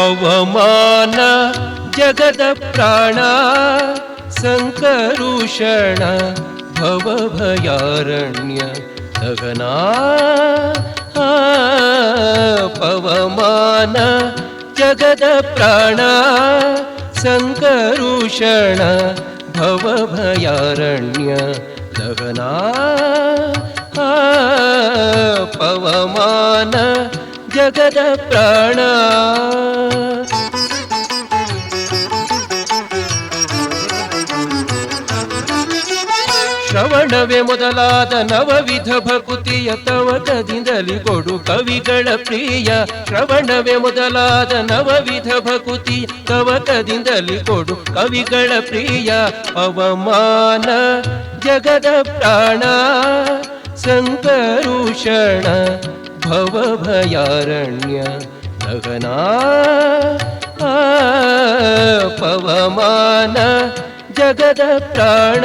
पवमान जगदप्राणा सङ्करुषण भवभयारण्य गगना पवमान जगदप्राणा सङ्करुषण भवभयारण्य गगना पवमान जगदप्राणा ಶ್ರವಣವೇ ಮೊದಲಾದ ನವವಿಧ ಭಕುತಿಯ ತವಕದಿಂದಲಿ ಕೊಡು ಕವಿಗಳ ಪ್ರಿಯ. ಶ್ರವಣವೇ ಮೊದಲಾದ ನವವಿಧ ಭಕುತಿ ತವಕದಿಂದಲಿ ಕೊಡು ಕವಿಗಳ ಪ್ರಿಯ. ಅವಮಾನ ಜಗದ ಪ್ರಾಣ, ಸಂಕರುಷಣ, ಭವಭಯಾರಣ್ಯ, ಗಗನಾ ಪವಮಾನ ಜಗದ ಪ್ರಾಣ.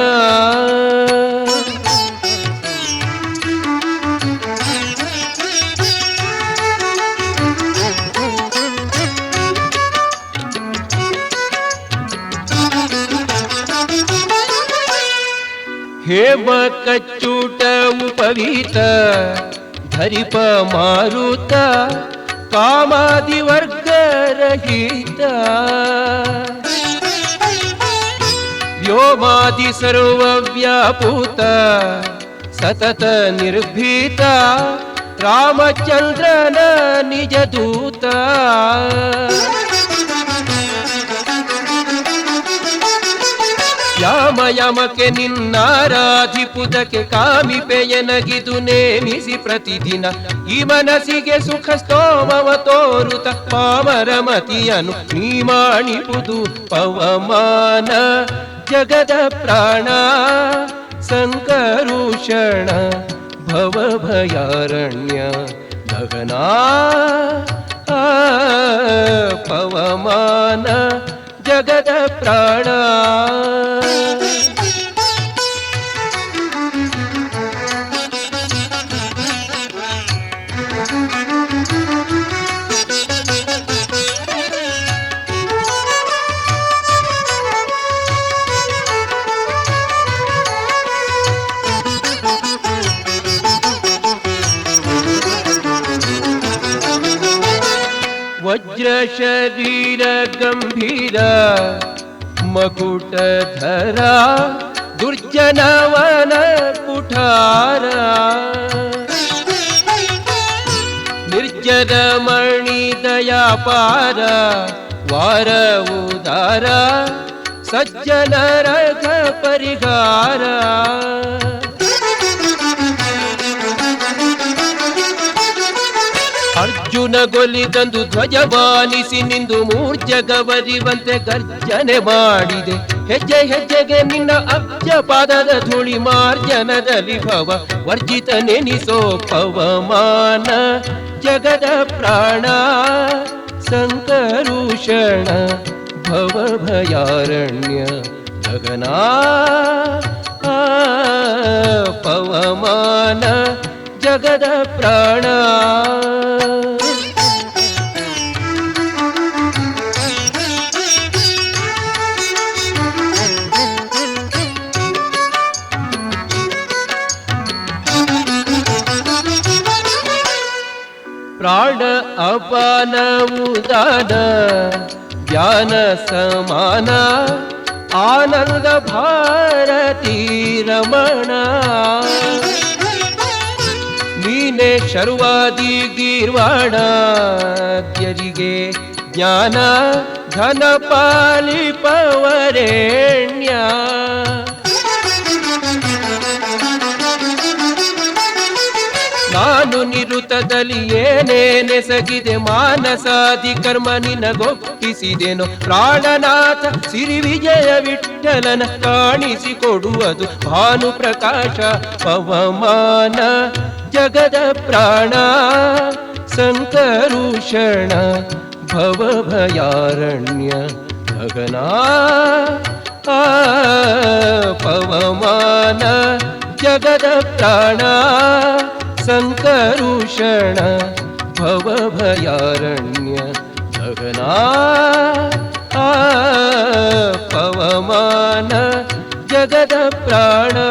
ಹೇಮ ಕಚ್ಚೂಟ ಉಪವೀತ, ಧರಿಪ ಮಾರುತ, ಕಾಮಾದಿ ವರ್ಗ ರಹಿತ. ವ್ಯೋಮಾದಿ ಸರ್ವವ್ಯಾಪೂತ ಸತತ ನಿರ್ಭೀತ, ರಾಮಚಂದ್ರನ ನಿಜ ದೂತ. ಯಾಮ ಯಮಕ್ಕೆ ನಿನ್ನಾರಾಧಿಪುದಕ್ಕೆ ಕಾಮಿಪೆಯನಗಿದು ನೇಮಿಸಿ ಪ್ರತಿದಿನ ಈ ಮನಸ್ಸಿಗೆ ಸುಖ ಸ್ತೋಮವ ತೋರುತ ಪಾಮರ ಮತಿಯನು ನೀ ಮಾಡಿಪುದು ಪವಮಾನ ಜಗದ ಪ್ರಾಣ ಸಂಕರುಷಣ ಭವಭಯಾರಣ್ಯ ಗಗನಾ ಪವಮಾನ ಜಗದ ಪ್ರಾಣ शरीर गम्भीर मकुटधरा दुर्जनवन गुर्जनवन पुठार गुर्जन पार वार उदार सज्जन रथ परिहारा। ಅರ್ಜುನ ಧ್ವಜ ಬಾಲಿಸಿ ನಿಂದು ಮೂರ್ಜಗವರಿವಂತೆ ಗರ್ಜನೆ ಮಾಡಿದೆ. ಹೆಜ್ಜೆ ಹೆಜ್ಜೆಗೆ ನಿನ್ನ ಅಬ್ಜ ಪಾದದ ಧೂಳಿ ಮಾರ್ಜನದಲ್ಲಿ ಭವ ವರ್ಜಿತ ನೆನಿಸೋ ಪವಮಾನ ಜಗದ ಪ್ರಾಣ, ಸಂಕರುಷಣ ಭವಭಯಾರಣ್ಯ ಗಗನಾ ಪವಮಾನ ಜಗದ ಪ್ರಾಣ. ಪ್ರಾಣ ಅಪಾನ ಉದಾನ ಜ್ಞಾನ ಸಮಾನ, ಆನಂದ ಭಾರತೀ ರಮಣ. ನೀನೆ ಶರ್ವಾದಿ ಗೀರ್ವಾಣ ತ್ಯರಿಗೆ ಜ್ಞಾನ ಘನ ಪಾಲಿಪವರೇಣ್ಯ ನಾನು ನಿರುತದಲ್ಲಿ ಏನೇನೆಸಗಿದೆ ಮಾನಸಾದಿ ಕರ್ಮ ನಿನಗೊಪ್ಪಿಸಿದೆನು. ಪ್ರಾಣನಾಥ ಸಿರಿ ವಿಜಯ ವಿಠಲನ ಕಾಣಿಸಿಕೊಡುವುದು ಭಾನು ಪ್ರಕಾಶ ಪವಮಾನ ಜಗದ ಪ್ರಾಣ. ಸಂಕರುಷಣ ಭವಭಯಾರಣ್ಯ ಗಗನಾ. ಪವಮಾನ ಜಗದ ಪ್ರಾಣ. सङ्करुषण भवभयारण्य गगना पवमान जगदप्राणा।